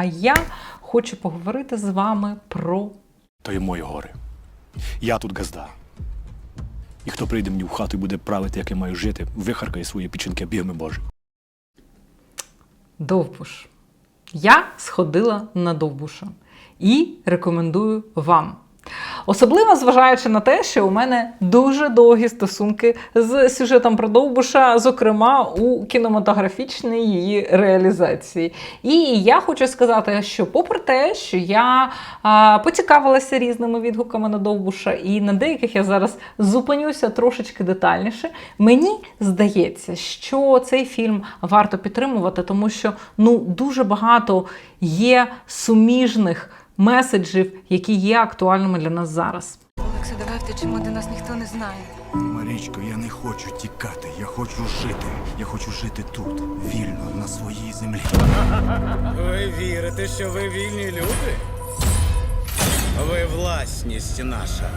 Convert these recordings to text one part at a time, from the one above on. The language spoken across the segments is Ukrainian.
А я хочу поговорити з вами про То є мої гори. Я тут газда. І хто прийде мені в хату і буде правити, як я маю жити, вихаркає свої печінки бігми Боже. Довбуш. Я сходила на Довбуша і рекомендую вам. Особливо зважаючи на те, що у мене дуже довгі стосунки з сюжетом про Довбуша, зокрема у кінематографічній її реалізації. І я хочу сказати, що попри те, що я а, поцікавилася різними відгуками на Довбуша, і на деяких я зараз зупинюся трошечки детальніше, мені здається, що цей фільм варто підтримувати, тому що ну дуже багато є суміжних меседжів, які є актуальними для нас зараз. Олекса, давай втечемо, де нас ніхто не знає. Марічко, я не хочу тікати, я хочу жити. Я хочу жити тут, вільно, на своїй землі. Ви вірите, що ви вільні люди? Ви власність наша.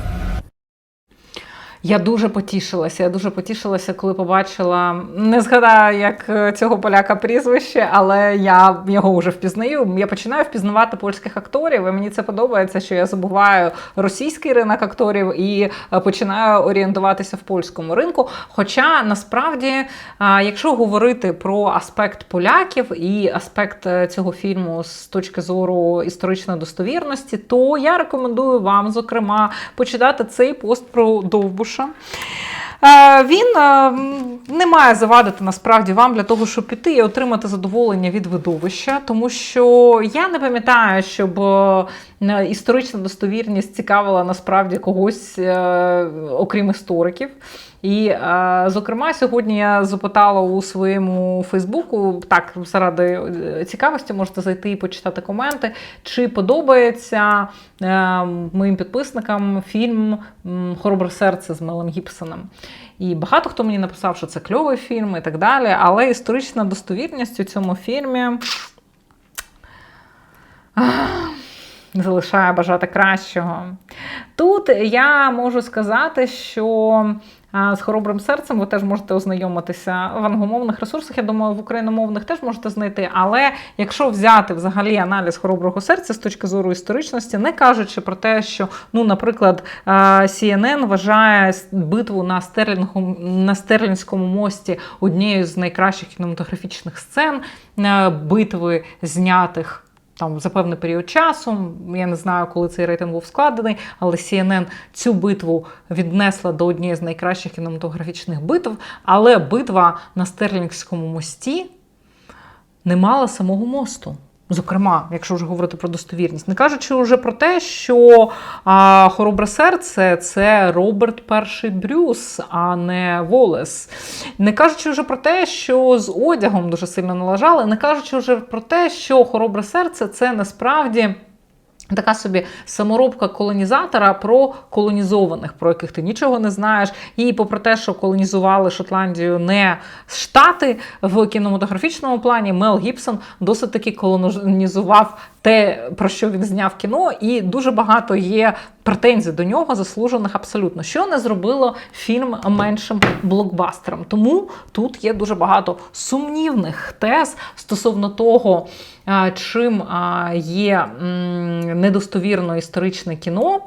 Я дуже потішилася. Я дуже потішилася, коли побачила. Не згадаю, як е, цього поляка прізвище, але я його вже впізнаю. Я починаю впізнавати польських акторів, і мені це подобається, що я забуваю російський ринок акторів і е, починаю орієнтуватися в польському ринку. Хоча насправді, е, якщо говорити про аспект поляків і аспект цього фільму з точки зору історичної достовірності, то я рекомендую вам, зокрема, почитати цей пост про Довбуша. Е, Він е, не має завадити насправді вам для того, щоб піти і отримати задоволення від видовища, тому що я не пам'ятаю, щоб е, історична достовірність цікавила насправді когось, окрім істориків. І, е, зокрема, сьогодні я запитала у своєму Фейсбуку, так, заради е, цікавості, можете зайти і почитати коменти, чи подобається е, моїм підписникам фільм Хоробре серце з Мелом Гібсоном. І багато хто мені написав, що це кльовий фільм і так далі. Але історична достовірність у цьому фільмі залишає бажати кращого. Тут я можу сказати, що з хоробрим серцем ви теж можете ознайомитися в англомовних ресурсах. Я думаю, в україномовних теж можете знайти. Але якщо взяти взагалі аналіз хороброго серця з точки зору історичності, не кажучи про те, що, ну, наприклад, а, CNN вважає битву на Стерлінгу на Стерлінському мості однією з найкращих кінематографічних сцен е, битви знятих там за певний період часу. Я не знаю, коли цей рейтинг був складений, але CNN цю битву віднесла до однієї з найкращих кінематографічних битв. Але битва на Стерлінгському мості не мала самого мосту. Зокрема, якщо вже говорити про достовірність, не кажучи вже про те, що а, хоробре серце це Роберт Перший Брюс, а не Волес. Не кажучи вже про те, що з одягом дуже сильно налажали, не кажучи вже про те, що хоробре серце це насправді. Така собі саморобка колонізатора про колонізованих, про яких ти нічого не знаєш. І попри те, що колонізували Шотландію не Штати в кінематографічному плані, Мел Гібсон досить таки колонізував те, про що він зняв кіно, і дуже багато є претензій до нього, заслужених абсолютно, що не зробило фільм меншим блокбастером. Тому тут є дуже багато сумнівних тез стосовно того, чим є недостовірно історичне кіно.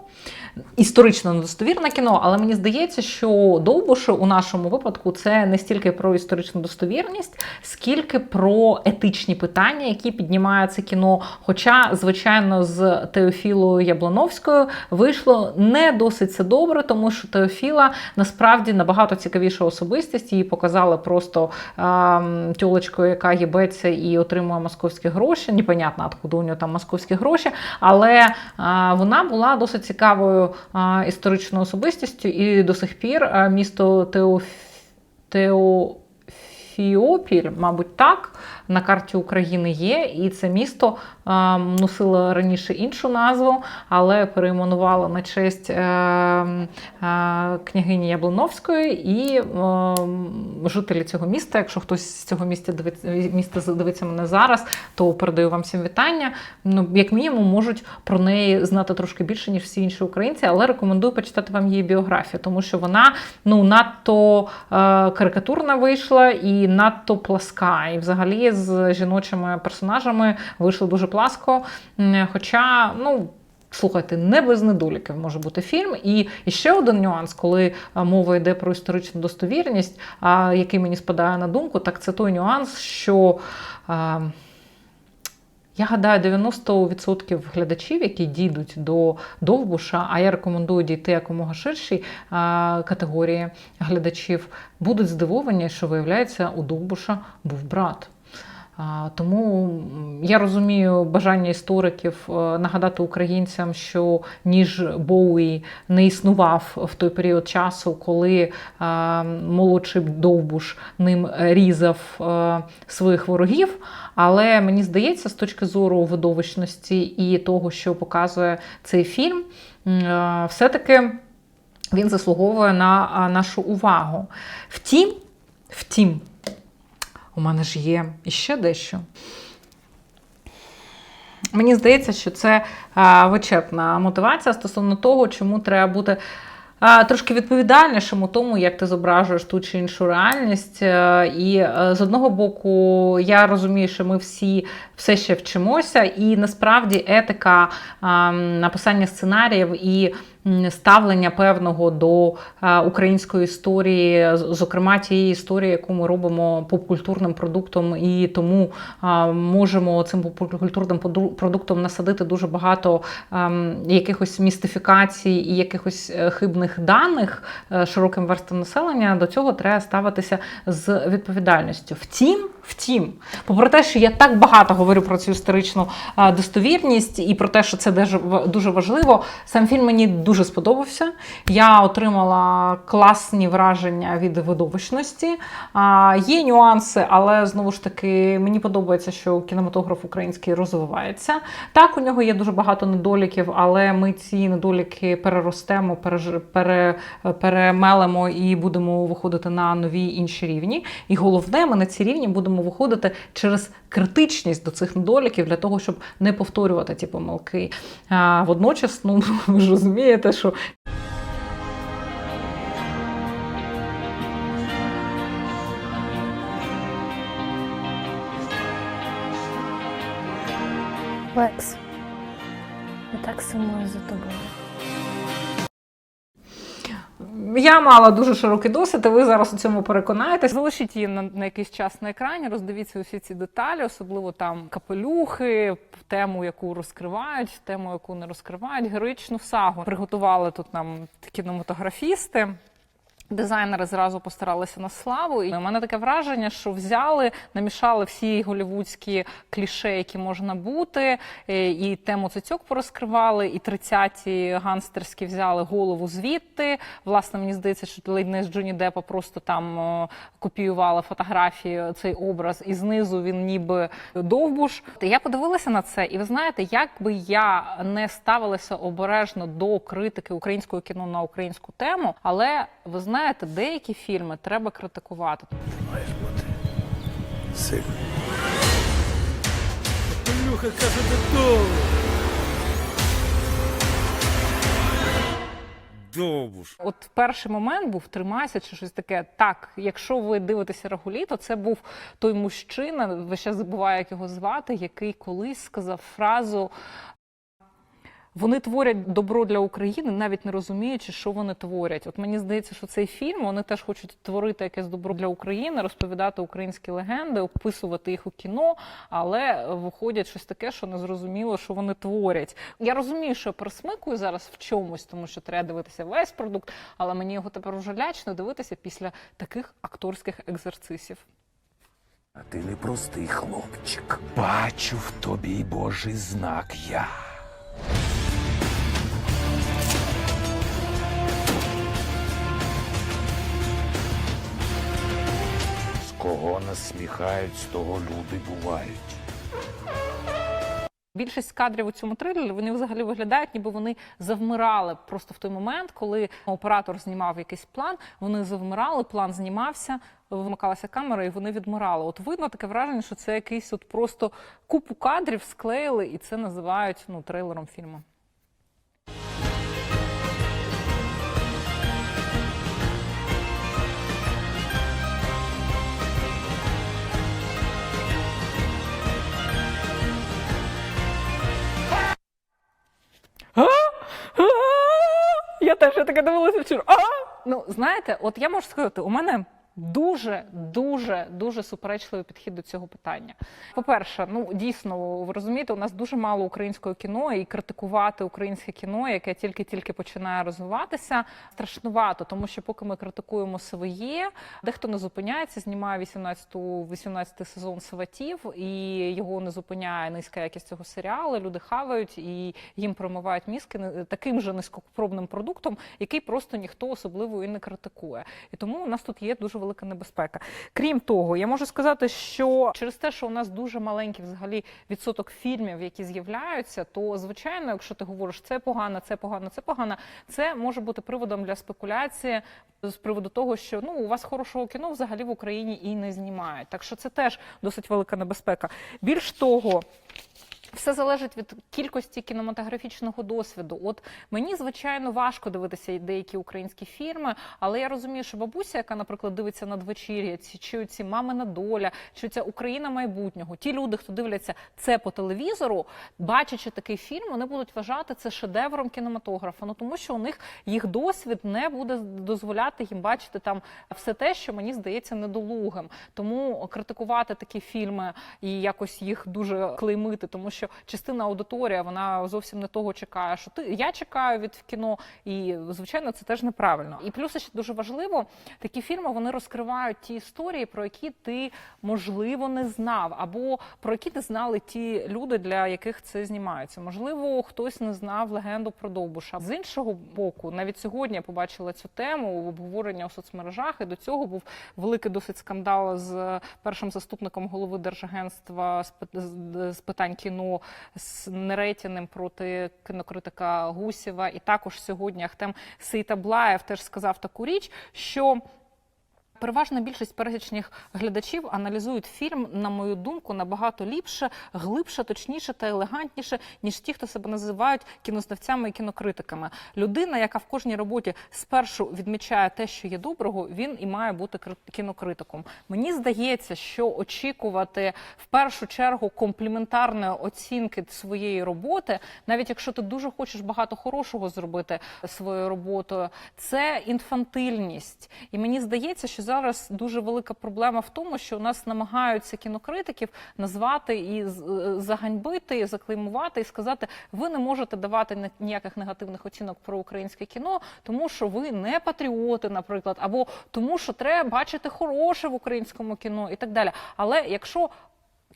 Історично недостовірне кіно, але мені здається, що Довбуш у нашому випадку це не стільки про історичну достовірність, скільки про етичні питання, які піднімає це кіно. Хоча, звичайно, з Теофілою Яблановською вийшло не досить це добре, тому що Теофіла насправді набагато цікавіша особистість. Її показали просто ем, тьолочкою, яка їбеться і отримує московські гроші. Непонятно, откуда у нього там московські гроші, але е, вона була досить цікавою історичною особистістю, і до сих пір місто Теоф... Теофіопіль, мабуть, так, на карті України є, і це місто носило раніше іншу назву, але перейменувало на честь е, е, княгині Яблоновської і жителі цього міста. Якщо хтось з цього міста дивиться, міста дивиться мене зараз, то передаю вам всім вітання. Ну, як мінімум, можуть про неї знати трошки більше, ніж всі інші українці, але рекомендую почитати вам її біографію, тому що вона ну надто е, карикатурна вийшла і надто пласка. І взагалі з жіночими персонажами вийшли дуже пласко. Хоча, ну. Слухайте, не без недоліків може бути фільм. І, ще один нюанс, коли мова йде про історичну достовірність, який мені спадає на думку, так це той нюанс, що а, я гадаю, 90% глядачів, які дійдуть до Довбуша, а я рекомендую дійти якомога ширшій а, категорії глядачів, будуть здивовані, що виявляється, у Довбуша був брат. Тому я розумію бажання істориків е, нагадати українцям, що ніж Боуї не існував в той період часу, коли молодший Довбуш ним різав е, своїх ворогів. Але мені здається, з точки зору видовищності і того, що показує цей фільм, е, все-таки він заслуговує на нашу увагу. Втім, втім, у мене ж є іще дещо. Мені здається, що це вичерпна мотивація стосовно того, чому треба бути трошки відповідальнішим у тому, як ти зображуєш ту чи іншу реальність. І з одного боку, я розумію, що ми всі все ще вчимося, і насправді етика написання сценаріїв і ставлення певного до української історії, зокрема тієї історії, яку ми робимо попкультурним продуктом, і тому можемо цим попкультурним продуктом насадити дуже багато ем, якихось містифікацій і якихось е, хибних даних е, широким верствам населення. До цього треба ставитися з відповідальністю. Втім, втім, попри те, що я так багато говорю про цю історичну е, достовірність і про те, що це дуже важливо, сам фільм мені дуже сподобався. Я отримала класні враження від видовищності. А, Є нюанси, але знову ж таки мені подобається, що кінематограф український розвивається. Так, у нього є дуже багато недоліків, але ми ці недоліки переростемо, пере, перемелемо і будемо виходити на нові інші рівні. І головне, ми на ці рівні будемо виходити через критичність до цих недоліків для того, щоб не повторювати ті помилки. А, водночас, ну ви ж розумієте, що Лекс, я так сумую за тобою. Я мала дуже широкий досвід, і ви зараз у цьому переконаєтесь. Залишіть її на, на якийсь час на екрані, роздивіться усі ці деталі, особливо там капелюхи, тему, яку розкривають, тему, яку не розкривають, героїчну сагу. Приготували тут нам кінематографісти. Дизайнери зразу постаралися на славу, і у мене таке враження, що взяли, намішали всі голівудські кліше, які можна бути, е, і тему цицьок порозкривали, і 30-ті ганстерські взяли голову звідти. Власне, мені здається, що ледь не з Джоні Деппа просто там копіювали фотографії, цей образ, і знизу він ніби довбуш. Я подивилася на це, і ви знаєте, як би я не ставилася обережно до критики українського кіно на українську тему, але ви знаєте, деякі фільми треба критикувати. Маєш бути сильний. Люха каже додому. Довбуш. От перший момент був тримайся чи щось таке. Так, якщо ви дивитеся Рагулі, то це був той мужчина, ви ще забуваю, як його звати, який колись сказав фразу. Вони творять добро для України, навіть не розуміючи, що вони творять. От мені здається, що цей фільм вони теж хочуть творити якесь добро для України, розповідати українські легенди, описувати їх у кіно, але виходять щось таке, що не зрозуміло, що вони творять. Я розумію, що я пересмикую зараз в чомусь, тому що треба дивитися весь продукт, але мені його тепер уже лячно дивитися після таких акторських екзерцисів. А ти не простий хлопчик. Бачу в тобі Божий знак я. Кого насміхають, з того люди бувають. Більшість кадрів у цьому трилері вони взагалі виглядають, ніби вони завмирали просто в той момент, коли оператор знімав якийсь план. Вони завмирали, план знімався, вимикалася камера, і вони відмирали. От видно таке враження, що це якийсь от просто купу кадрів склеїли, і це називають ну трейлером фільму. Пам'ятаєш, я таке дивилася вчора. А! Ну, знаєте, от я можу сказати, у мене. Дуже, дуже, дуже суперечливий підхід до цього питання. По-перше, ну дійсно, ви розумієте, у нас дуже мало українського кіно, і критикувати українське кіно, яке тільки-тільки починає розвиватися, страшнувато, тому що поки ми критикуємо своє, дехто не зупиняється, знімає 18 18 сезон сватів, і його не зупиняє низька якість цього серіалу. Люди хавають і їм промивають мізки таким же низькопробним продуктом, який просто ніхто особливо і не критикує. І тому у нас тут є дуже велика небезпека. Крім того, я можу сказати, що через те, що у нас дуже маленький взагалі відсоток фільмів, які з'являються, то звичайно, якщо ти говориш це погано, це погано, це погано, це може бути приводом для спекуляції з приводу того, що ну у вас хорошого кіно взагалі в Україні і не знімають. Так що це теж досить велика небезпека. Більш того. Все залежить від кількості кінематографічного досвіду. От мені звичайно важко дивитися деякі українські фільми, але я розумію, що бабуся, яка, наприклад, дивиться надвечір'я, чи ці мамина доля, чи ця Україна майбутнього. Ті люди, хто дивляться це по телевізору, бачачи такий фільм, вони будуть вважати це шедевром кінематографа. Ну тому що у них їх досвід не буде дозволяти їм бачити там все те, що мені здається недолугим. Тому критикувати такі фільми і якось їх дуже клеймити, тому що частина аудиторія вона зовсім не того чекає, що ти я чекаю від кіно, і звичайно це теж неправильно. І плюс ще дуже важливо, такі фільми вони розкривають ті історії, про які ти можливо не знав, або про які не знали ті люди, для яких це знімається. Можливо, хтось не знав легенду про Довбуша. З іншого боку, навіть сьогодні я побачила цю тему в обговорення у соцмережах, і до цього був великий досить скандал з першим заступником голови Держагентства з питань кіно з Неретіним проти кінокритика Гусєва. І також сьогодні Ахтем Сейтаблаєв теж сказав таку річ, що. Переважна більшість пересічних глядачів аналізують фільм, на мою думку, набагато ліпше, глибше, точніше та елегантніше, ніж ті, хто себе називають кінознавцями і кінокритиками. Людина, яка в кожній роботі спершу відмічає те, що є доброго, він і має бути кри- кінокритиком. Мені здається, що очікувати в першу чергу компліментарної оцінки своєї роботи, навіть якщо ти дуже хочеш багато хорошого зробити своєю роботою, це інфантильність. І мені здається, що зараз дуже велика проблема в тому, що у нас намагаються кінокритиків назвати і е, заганьбити, і заклеймувати, і сказати, ви не можете давати ні- ніяких негативних оцінок про українське кіно, тому що ви не патріоти, наприклад, або тому, що треба бачити хороше в українському кіно і так далі. Але якщо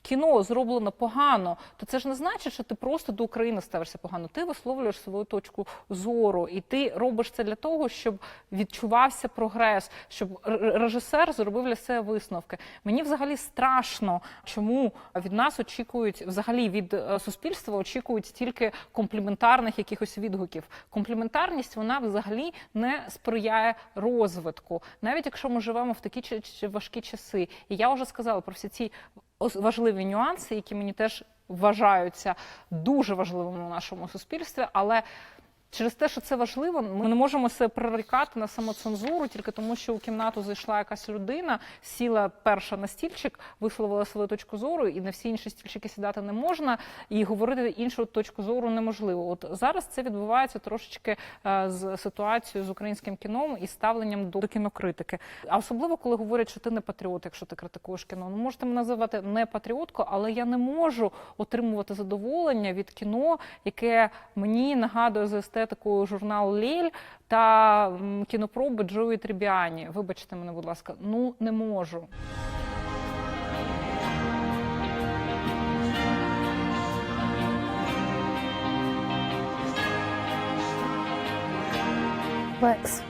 кіно зроблено погано, то це ж не значить, що ти просто до України ставишся погано. Ти висловлюєш свою точку зору, і ти робиш це для того, щоб відчувався прогрес, щоб режисер зробив для себе висновки. Мені взагалі страшно, чому від нас очікують, взагалі від е, суспільства очікують тільки компліментарних якихось відгуків. Компліментарність вона взагалі не сприяє розвитку, навіть якщо ми живемо в такі важкі часи. І я вже сказала про всі ці важливі нюанси, які мені теж вважаються дуже важливими у нашому суспільстві, але. Через те, що це важливо, ми не можемо себе прирікати на самоцензуру тільки тому, що у кімнату зайшла якась людина, сіла перша на стільчик, висловила свою точку зору, і на всі інші стільчики сідати не можна, і говорити іншу точку зору неможливо. От зараз це відбувається трошечки е, з ситуацією з українським кіном і ставленням до кінокритики. А особливо, коли говорять, що ти не патріот, якщо ти критикуєш кіно. Ну можете мене називати не патріоткою, але я не можу отримувати задоволення від кіно, яке мені нагадує за естетикою журнал Лель та кінопроби Джої Трібіані. Вибачте мене, будь ласка, ну не можу. Лекс,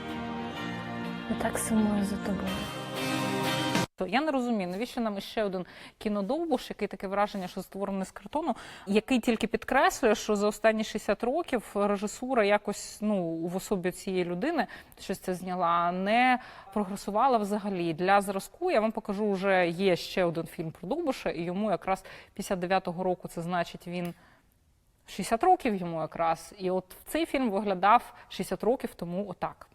я так сумую за тобою. То я не розумію, навіщо нам ще один кінодовбуш, який таке враження, що створений з картону, який тільки підкреслює, що за останні 60 років режисура якось ну в особі цієї людини щось це зняла, не прогресувала взагалі. Для зразку я вам покажу, вже є ще один фільм про Довбуша, і йому якраз 59-го року це значить він. 60 років йому якраз, і от цей фільм виглядав 60 років тому отак.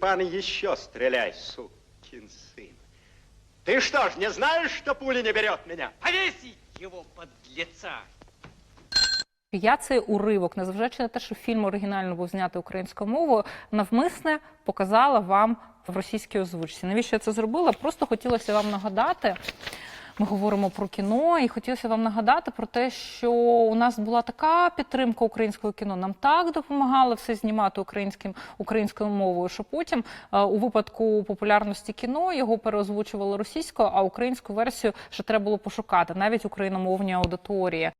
Ты, пан, еще стреляй, сукин сын. Ты что ж, не знаешь, что пуля не берет меня? Повесить его, подлеца! Я цей уривок, незважаючи на те, що фільм оригінально був знятий українською мовою, навмисне показала вам в російській озвучці. Навіщо я це зробила? Просто хотілося вам нагадати. Ми говоримо про кіно, і хотілося вам нагадати про те, що у нас була така підтримка українського кіно. Нам так допомагали все знімати українським українською мовою, що потім е, у випадку популярності кіно його переозвучували російською, а українську версію ще треба було пошукати, навіть україномовні аудиторії.